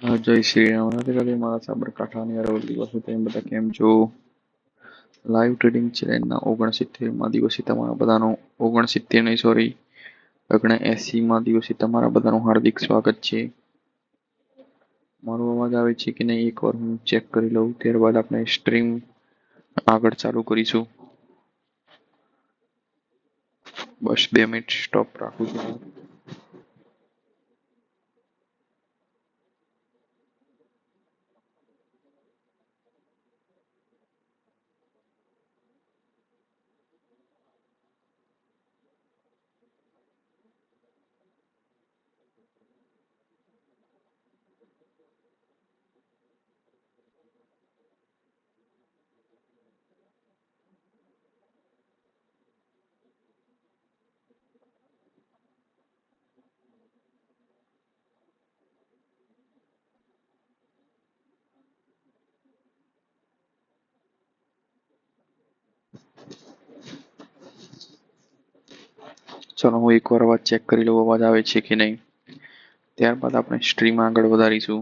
જય શ્રી રામ. રાધે મારા સાબરકાંઠાની અરવલ્લી પાસે તેમ બધા કેમ છો? લાઈવ ટ્રેડિંગ ચેલેન્જના ઓગણસિત્તેરમાં દિવસે તમારા બધાનું ઓગણસિત્તેર નહીં સોરી ઓગણ એંસીમાં દિવસે તમારા બધાનું હાર્દિક સ્વાગત છે. મારો અવાજ આવે છે કે નહીં એકવાર હું ચેક કરી લઉં, ત્યારબાદ આપણે સ્ટ્રીમ આગળ ચાલુ કરીશું. બસ બે મિનિટ સ્ટોપ રાખું છું. ચલો હું એકવાર અવાજ ચેક કરી લઉં, અવાજ આવે છે કે નહીં? ત્યારબાદ આપણે સ્ટ્રીમ આગળ વધારીશું.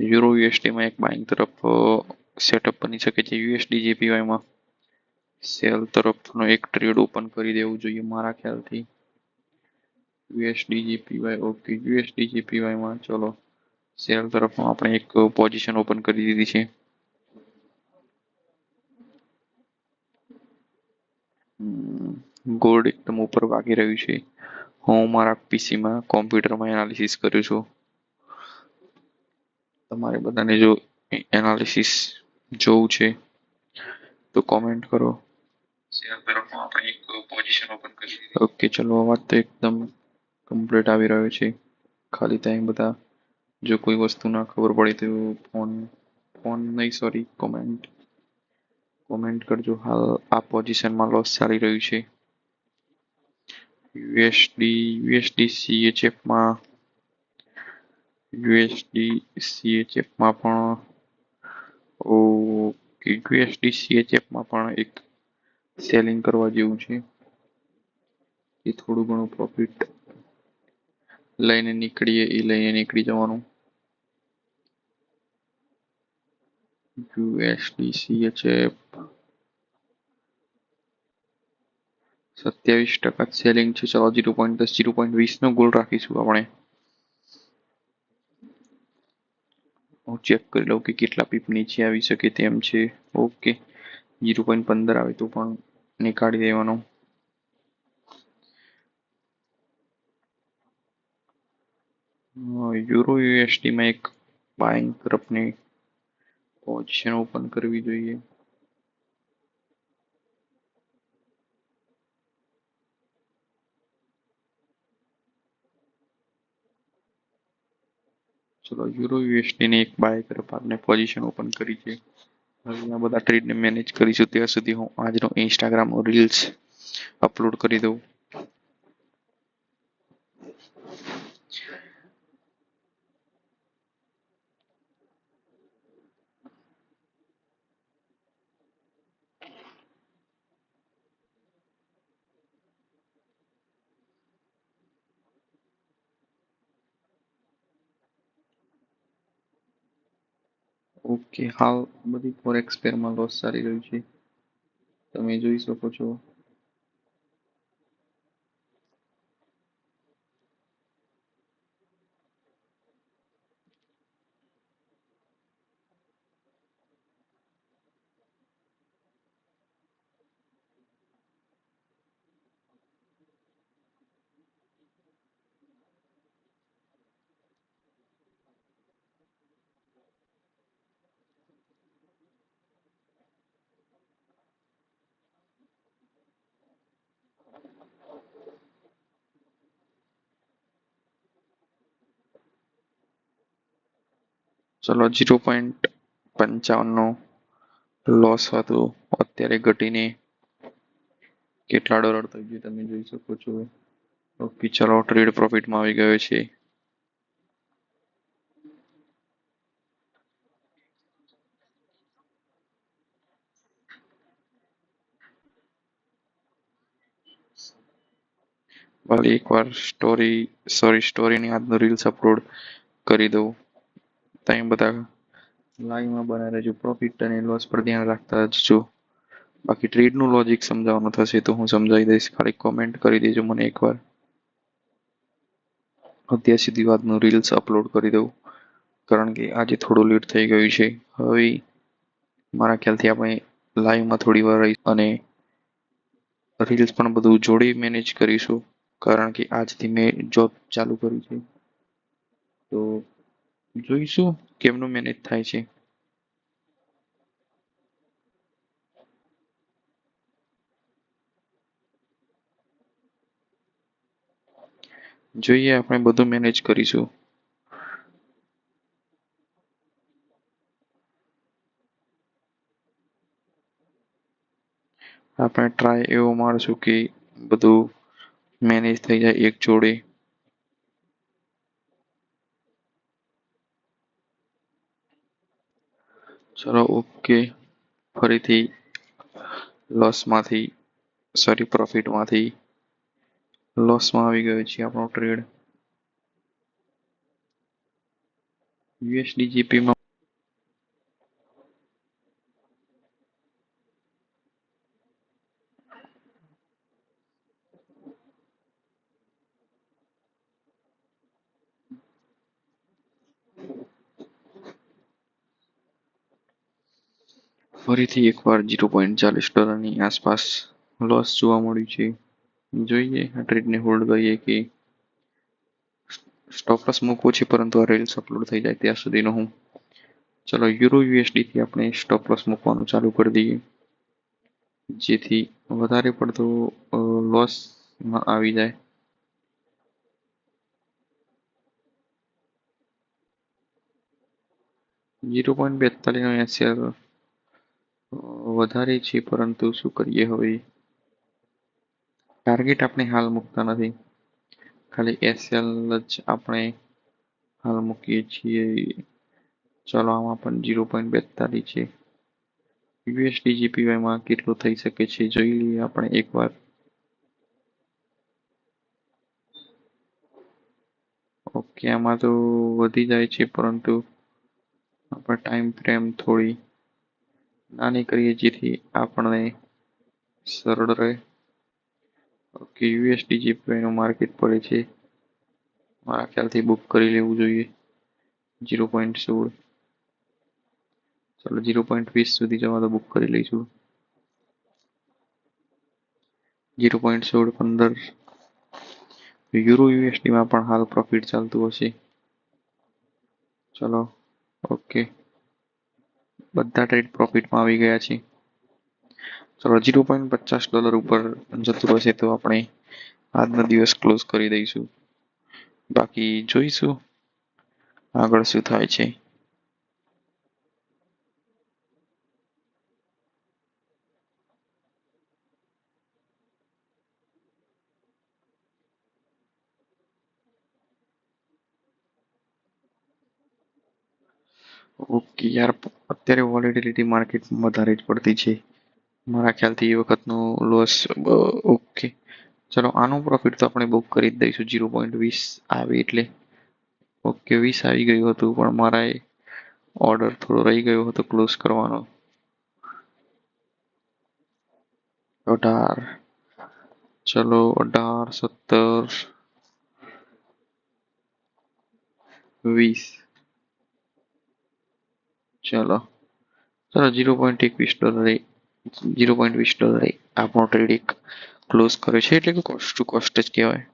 યુરો યુએસડીમાં એક બાઇંગ તરફ સેટઅપ બની શકે છે યુએસડી જેપીવાયમાં સેલ તરફનો એક ટ્રેડ ઓપન કરી દેવું જોઈએ મારા ખ્યાલથી. યુએસડી જેપીવાય ઓકે યુએસડી જેપીવાયમાં ચલો. સેલ તરફમાં આપણે એક પોઝિશન ઓપન કરી દીધી છે. ગોલ્ડ એકદમ ઉપર વાગી રહ્યું છે. હું મારા પીસીમાં કોમ્પ્યુટરમાં એનાલિસિસ કરું છું. તમારે બધાને જો એનાલિસિસ જોવું છે, તો કોમેન્ટ કરો. આપણે પોઝિશન ઓપન કરી ઓકે ચલો અવાજ તો એકદમ કમ્પ્લીટ આવી રહ્યો છે. ખાલી ત્યાં બધા. જો કોઈ વસ્તુ ના ખબર પડે તો ફોન ફોન નહીં સોરી કોમેન્ટ કોમેન્ટ કરજો. હાલ આ પોઝિશનમાં લોસ ચાલી રહ્યું છે. યુએસડી યુએસડી સીએચએફમાં યુએસડી સીએચએફમાં પણ, ઓકે યુએસડી માં પણ એક સેલિંગ કરવા જેવું છે. એ થોડું ઘણું પ્રોફિટ લઈને નીકળીએ, એ લઈને નીકળી જવાનું. યુએસડી સીએચએફ સત્યાવીસ ટકા સેલિંગ છે. ચલો જીરો પોઈન્ટ દસ, જીરો પોઈન્ટ વીસનો ગોલ રાખીશું આપણે. હું ચેક કરી લઉં કે કેટલા પીપ નીચે આવી શકે તેમ છે. ઓકે જીરો પોઈન્ટ પંદર આવે તો પણ નીકાળી દેવાનો. યુરો યુએસડીમાં એક બાઇંગ તરફની પોઝિશન ઓપન કરવી જોઈએ. ચલો યુરો યુએસડીની એક બાય તરફ આપણે પોઝિશન ઓપન કરી છે. હવે આ બધા ટ્રેડને મેનેજ કરીશું, ત્યાં સુધી હું આજનો ઇન્સ્ટાગ્રામ રીલ્સ અપલોડ કરી દઉં. ઓકે હાલ બધી ફોરેક્સ પેરમાં લોસ ચાલી રહ્યું છે. તમે જોઈ શકો છો. ચલો જીરો પોઈન્ટ પંચાવનનો લોસ હતો. અત્યારે ઘટીને કેટલા ડોલર થઈ ગયું તમે જોઈ શકો છો. ઓકે, ચલો ટ્રેડ પ્રોફિટમાં આવી ગયો છે. ભલે એકવાર સ્ટોરી સોરી સ્ટોરીની આજનો રીલ્સ અપલોડ કરી દઉં. ત્યાં બધા લાઈવમાં બનાવી રહેજો. પ્રોફિટ અને લોસ પર ધ્યાન રાખતા જજો. બાકી ટ્રેડનું લોજિક સમજાવવાનું થશે તો હું સમજાવી દઈશ. ખાલી કોમેન્ટ કરી દેજો મને એકવાર. અત્યાર સુધી વાતનું રીલ્સ અપલોડ કરી દઉં. કારણ કે આજે થોડું લેટ થઈ ગયું છે. હવે મારા ખ્યાલથી આપણે લાઈવમાં થોડી વાર રહી અને રીલ્સ પણ બધું જોડે મેનેજ કરીશું. કારણ કે આજથી મેં જોબ ચાલુ કરી છે. તો જોઈશું કેમનું મેનેજ થાય છે. જોઈએ આપણે બધું મેનેજ કરીશું. આપણે ટ્રાય એવો મારશું કે બધું મેનેજ થઈ જાય એક જોડે. ચલો ઓકે ફરીથી લોસમાંથી સોરી પ્રોફિટમાંથી લોસમાં આવી ગયો છે આપણો ટ્રેડ યુએસડી જીપીમાં ફરીથી એકવાર જીરો પોઈન્ટ ચાલીસ ડોલરની આસપાસ લોસ જોવા મળ્યું છે. જોઈએ, આ ટ્રેડને હોલ્ડ કરીએ કે સ્ટોપ લોસ મૂકવો છે, પરંતુ આ રીલ્સ અપલોડ થઈ જાય ત્યાં સુધીનો હું. ચલો યુરો યુએસડીથી આપણે સ્ટોપ મૂકવાનું ચાલુ કરી દઈએ. જેથી વધારે પડતો લોસમાં આવી જાય. જીરો પોઈન્ટ બેતાલીસનો એસએલ વધારે છે, પરંતુ શું કરીએ હવે? ટાર્ગેટ આપણે હાલ મૂકતા નથી. ખાલી એસએલ જ આપણે હાલ મૂકીએ છીએ. ચલો, આમાં પણ જીરો પોઈન્ટ બેતાલીસ છે. યુએસડી જીપીવાયમાં કેટલું થઈ શકે છે, જોઈ લઈએ આપણે એકવાર. ઓકે આમાં તો વધી જાય છે, પરંતુ આપણે ટાઈમ ફ્રેમ થોડી નાની કરીએ જેથી આપણને સરળ રહે. ઓકે યુએસડી જીપીવાયનું માર્કેટ પડે છે, મારા ખ્યાલથી બુક કરી લેવું જોઈએ. જીરો પોઈન્ટ સોળ. ચાલો જીરો પોઈન્ટ વીસ સુધી જવા તો બુક કરી લઈશું. જીરો પોઈન્ટ સોળ પંદર. યુરો યુએસડીમાં પણ હાલ પ્રોફિટ ચાલતું હશે. ચલો, ઓકે. બધા ટ્રેડ પ્રોફિટમાં આવી ગયા છે ચલો જીરો પોઈન્ટ પચાસ ડોલર ઉપર જતું હશે તો આપણે આજનો દિવસ ક્લોઝ કરી દઈશું. બાકી જોઈશું આગળ શું થાય છે. ઓકે યાર, અત્યારે વોલેટિલિટી માર્કેટમાં વધારે જ પડતી છે. મારા ખ્યાલથી એ વખતનો લોસ ઓકે. ચલો, આનું પ્રોફિટ તો આપણે બુક કરી જ દઈશું. જીરો પોઈન્ટ વીસ આવે એટલે. ઓકે, વીસ આવી ગયું હતું, પણ મારા એ ઓર્ડર થોડો રહી ગયો હતો ક્લોઝ કરવાનો. અઢાર. ચલો, અઢાર, સત્તર, વીસ. ચલો ચલો જીરો પોઈન્ટ એકવીસ ડોલરે જીરો પોઈન્ટ વીસ ડોલરે આપણો ટ્રેડ એક ક્લોઝ કર્યો છે એટલે કે કોસ્ટ ટુ કોસ્ટ જ કહેવાય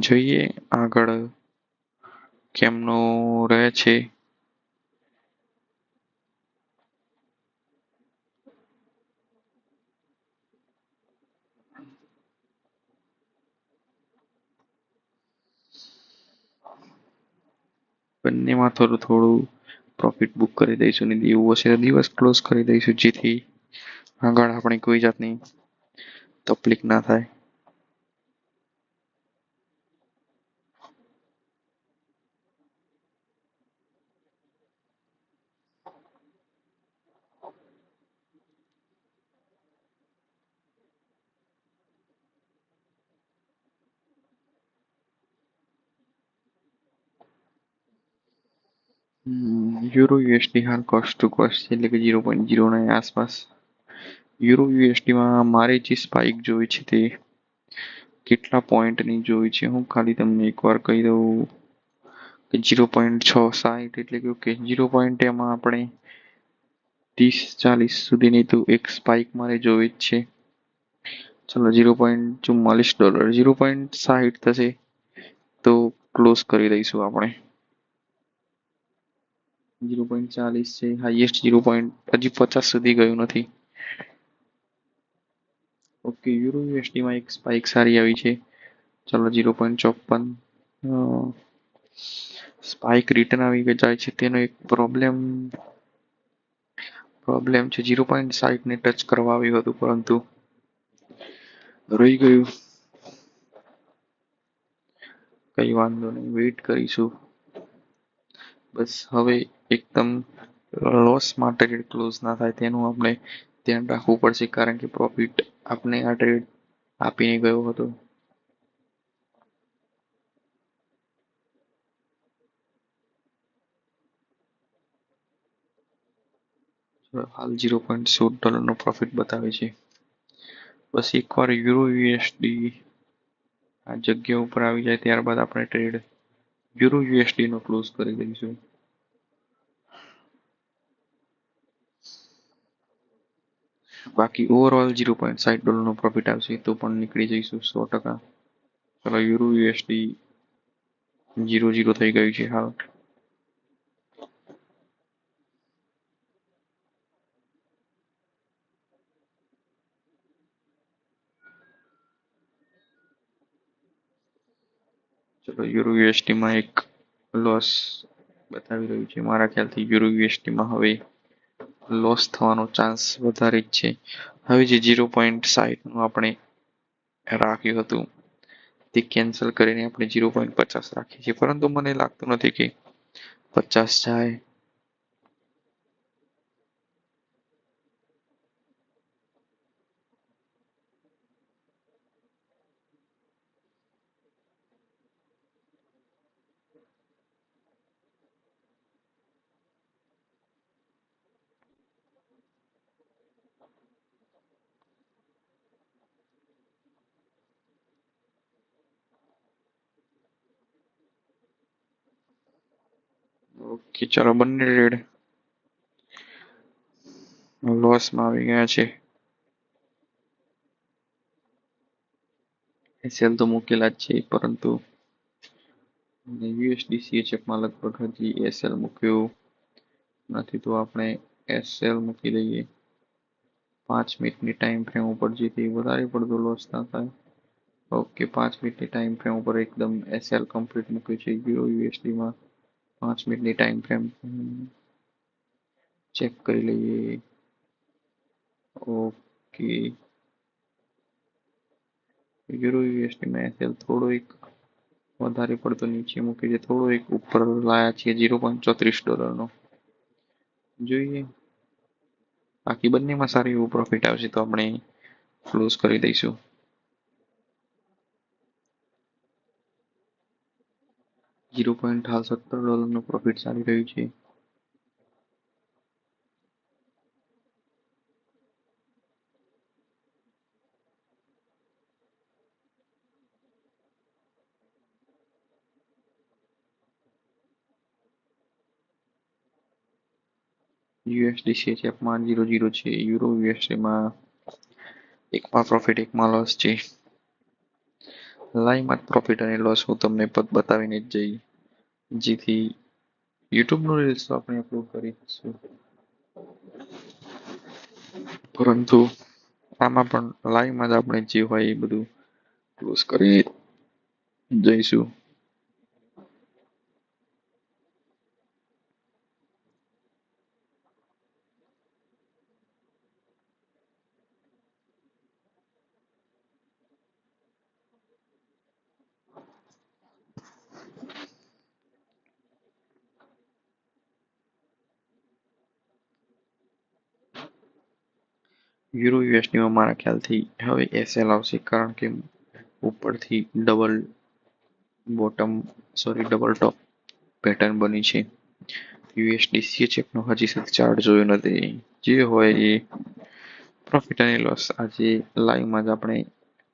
જોઈએ આગળ કેમનું રહે છે બંનેમાં થોડું થોડું પ્રોફિટ બુક કરી દઈશું ને એવું હશે તો દિવસ ક્લોઝ કરી દઈશું જેથી આગળ આપણે કોઈ જાતની તકલીફ ના થાય. યુરો યુએસડી હાલ કોસ્ટ ટુ કોસ્ટ છે એટલે કે ઝીરો પોઈન્ટ ઝીરો નાઇન આસપાસ. યુરો યુએસડીમાં મારે જે સ્પાઇક જોઈ છે તે કેટલા પોઈન્ટની જોઈ છે? હું ખાલી તમને એકવાર કહી દઉં કે ઝીરો પોઈન્ટ છ સાઠ એટલે કે ઓકે ઝીરો પોઈન્ટ એમાં આપણે ત્રીસ ચાલીસ સુધીની તો એક સ્પાઇક મારે જોઈએ જ છે. ચલો ઝીરો પોઈન્ટ ચુમ્માલીસ ડોલર ઝીરો પોઈન્ટ સાઠ થશે તો ક્લોઝ કરી દઈશું આપણે. ઝીરો પોઈન્ટ ચાલીસ છે. હાઈએસ્ટ ઝીરો પોઈન્ટ હજી પચાસ સુધી ગયું નથી. ઓકે, યુરો યુએસડીમાં એક સ્પાઇક સારી આવી છે. ચાલો ઝીરો પોઈન્ટ ચોપન. સ્પાઇક રિટર્ન આવી જાય છે, તેનો એક પ્રોબ્લેમ પ્રોબ્લેમ છે. ઝીરો પોઈન્ટ સાઠને ટચ કરવા આવ્યું હતું, પરંતુ રહી ગયું. કઈ વાંધો નહીં, વેઇટ કરીશું. બસ, હવે એકદમ લોસ માટે ક્લોઝ ના થાય તેનું આપણે ધ્યાન રાખવું પડશે, કારણ કે પ્રોફિટ આપણે આ ટ્રેડ આપીને ગયો હતો. હાલ ઝીરો પોઈન્ટ સોળ ડોલરનો પ્રોફિટ બતાવે છે. બસ એકવાર યુરો યુએસડી આ જગ્યા ઉપર આવી જાય, ત્યારબાદ આપણે ટ્રેડ યુરો યુએસડીનો ક્લોઝ કરી દઈશું. બાકી ઓવરઓલ ઝીરો પોઈન્ટ સાઠ ડોલરનો પ્રોફિટ આવશે, તો પણ નીકળી જઈશું સો ટકા. ચાલો, યુરો યુએસડી જીરો જીરો થઈ ગયું છે હાલ. ચલો, યુરો યુએસડીમાં એક લોસ બતાવી રહ્યું છે. મારા ખ્યાલથી યુરો યુએસડીમાં હવે લોસ થવાનો ચાન્સ વધારે જ છે. હવે જે ઝીરો પોઈન્ટ સાઠનું આપણે રાખ્યું હતું, તે કેન્સલ કરીને આપણે ઝીરો પોઈન્ટ પચાસ રાખીએ છીએ. પરંતુ મને લાગતું નથી કે પચાસ જાય ઓકે ચાલો બંને રેડ. લોસમાં આવી ગયા છે. એસએલ તો મૂકેલા જ છે, પરંતુ યુએસડી માં લગભગ હજી એસએલ મૂક્યું નથી, તો આપણે એસએલ મૂકી દઈએ. પાંચ મિનિટની ટાઈમ ફ્રેમ ઉપર જેથી વધારે પડતો લોસ ના થાય. ઓકે પાંચ મિનિટની ટાઈમ ફ્રેમ ઉપર એકદમ એસએલ કમ્પ્લીટ મૂક્યું છે યુએસડીમાં પાંચ મિનિટની ટાઈમ ફ્રેમ ચેક કરી લઈએ. ઓકે યુરો યુએસડીમાં એસએલ થોડો એક વધારે પડતો નીચે મૂકે છે. થોડો એક ઉપર લાયા છે ઝીરો પોઈન્ટ ચોત્રીસ ડોલરનો જોઈએ. બાકી બંનેમાં સારું એવું પ્રોફિટ આવશે તો આપણે ક્લોઝ કરી દઈશું. ઝીરો પોઈન્ટ હાલ સત્તર ડોલરનો પ્રોફિટ ચાલી રહ્યું છે યુએસડી સીએચએફમાં જીરો જીરો છે યુરો યુએસડીમાં એકમાં પ્રોફિટ એકમાં લોસ છે લાઈવમાં પ્રોફિટ અને લોસ હું તમને પદ બતાવીને જ જઈ. જેથી યુટ્યુબનું રીલ્સ તો આપણે અપલોડ કરીશું પરંતુ આમાં પણ લાઈવમાં જ આપણે જે હોય એ બધું ક્લોઝ કરી જઈશું. યુરો યુએસડીમાં મારા ખ્યાલથી હવે એસએલ આવશે કારણ કે ઉપરથી double bottom sorry double top pattern બની છે. યુએસડી સીએચએફનો હજી સુધી ચાર્ટ જોયો નથી. જે હોય એ પ્રોફિટ અને લોસ આજે લાઈવમાં જ આપણે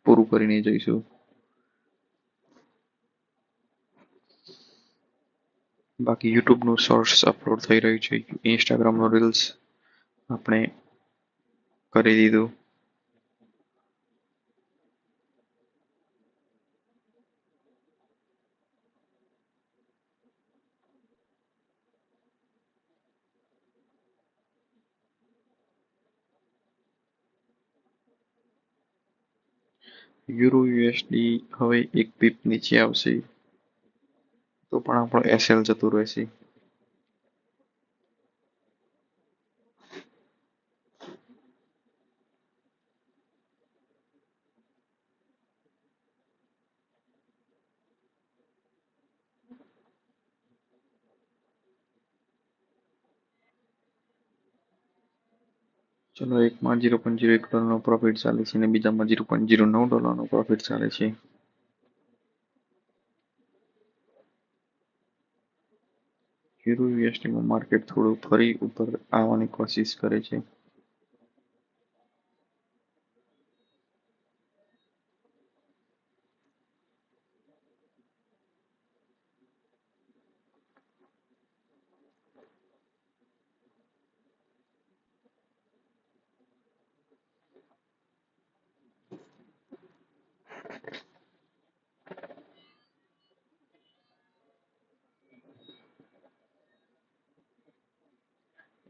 પૂરું કરીને જોઈશું. બાકી યુટ્યુબનું શોર્ટ્સ અપલોડ થઈ રહ્યું છે. ઇન્સ્ટાગ્રામનો રીલ્સ આપણે કરી દીધું યુરો યુએસડી હવે એક પીપ નીચે આવશે. તો પણ આપણો એસએલ જતું રહેશે. ચલો એકમાં જીરો પોઈન્ટ જીરો એક ડોલરનો પ્રોફિટ ચાલે છે અને બીજામાં જીરો પોઈન્ટ જીરો નવ ડોલરનો પ્રોફિટ ચાલે છે. યુરો યુએસડીમાં માર્કેટ થોડું ફરી ઉપર આવવાની કોશિશ કરે છે.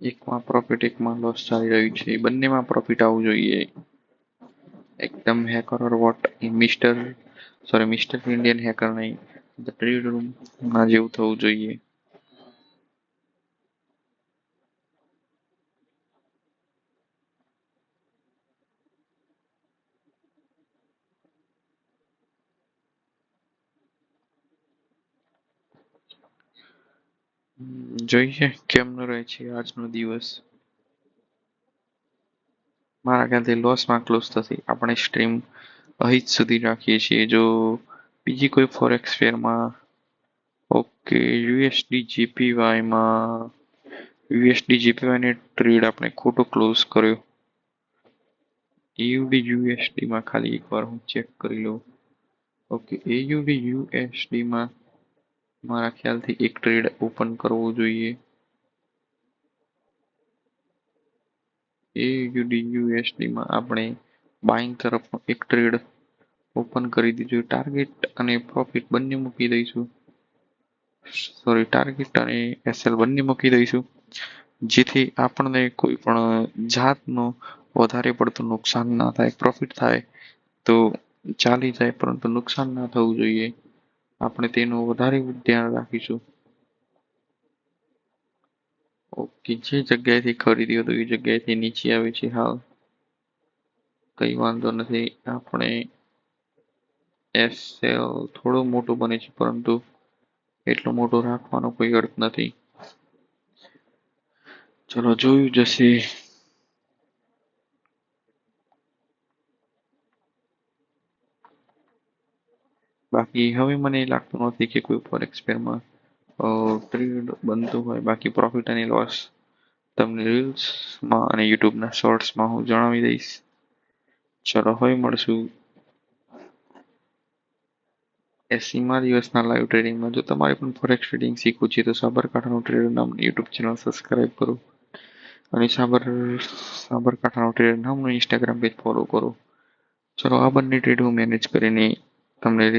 એકમાં પ્રોફિટ એકમાં લોસ ચાલી રહ્યું છે. બંનેમાં પ્રોફિટ આવવું જોઈએ. એકદમ hacker or what mister sorry mister Indian hacker નહીં. ધ ટ્રેડ રૂમમાં જેવું થવું જોઈએ. જોઈએ કેમનો રહે છે આજનો દિવસ. મારા ખ્યાલથી લોસમાં ક્લોઝ થશે. આપણે સ્ટ્રીમ અહીં જ સુધી રાખીએ છીએ. જો બીજી કોઈ ફોરેક્સ ફેરમાં ઓકે યુએસડી જીપીવાયમાં યુએસડી જીપીવાયને ટ્રેડ આપણે ખોટો ક્લોઝ કર્યો. એયુડી યુએસડીમાં ખાલી એકવાર હું ચેક કરી લઉં. ઓકે એયુડી યુએસડીમાં મારા ખ્યાલથી એક ટ્રેડ ઓપન કરવો જોઈએ. એયુડી યુએસડીમાં આપણે બાઇંગ તરફનો એક ટ્રેડ ઓપન કરી દીધું. ટાર્ગેટ અને પ્રોફિટ બંને મૂકી દઈશું. સોરી, ટાર્ગેટ અને એસએલ બંને મૂકી દઈશું. જેથી આપણને કોઈ પણ જાતનો વધારે પડતું નુકસાન ના થાય, પ્રોફિટ થાય તો ચાલી જાય, પરંતુ નુકસાન ના થવું જોઈએ. આપણે તેનું વધારે ધ્યાન રાખીશું. ઓકે, જે જગ્યાએથી ખરીદ્યો હતો એ જગ્યાએથી નીચે આવે છે. હાલ, કંઈ વાંધો નથી. આપણે એસએલ થોડો મોટો બને છે, પરંતુ એટલો મોટો રાખવાનો કોઈ અર્થ નથી. ચલો, જોયું જશે. બાકી હવે મને લાગતું નથી કે કોઈ ફોરેક્સ પેરમાં ટ્રેડ બનતું હોય. બાકી પ્રોફિટ અને લોસ તમને રીલ્સમાં અને યુટ્યુબના શોર્ટ્સમાં હું જણાવી દઈશ. ચલો, હવે મળશું. એસીમાં દિવસના લાઈવ ટ્રેડિંગમાં જો તમારે પણ ફોરેક્સ ટ્રેડિંગ શીખવું છે, તો સાબરકાંઠાનું ટ્રેડર નામની યુટ્યુબ ચેનલ સબસ્ક્રાઈબ કરો. અને સાબર, સાબરકાંઠાનું ટ્રેડર નામનું ઇન્સ્ટાગ્રામ પેજ ફોલો કરો. ચલો, આ બંને ટ્રેડ હું મેનેજ કરીને તમને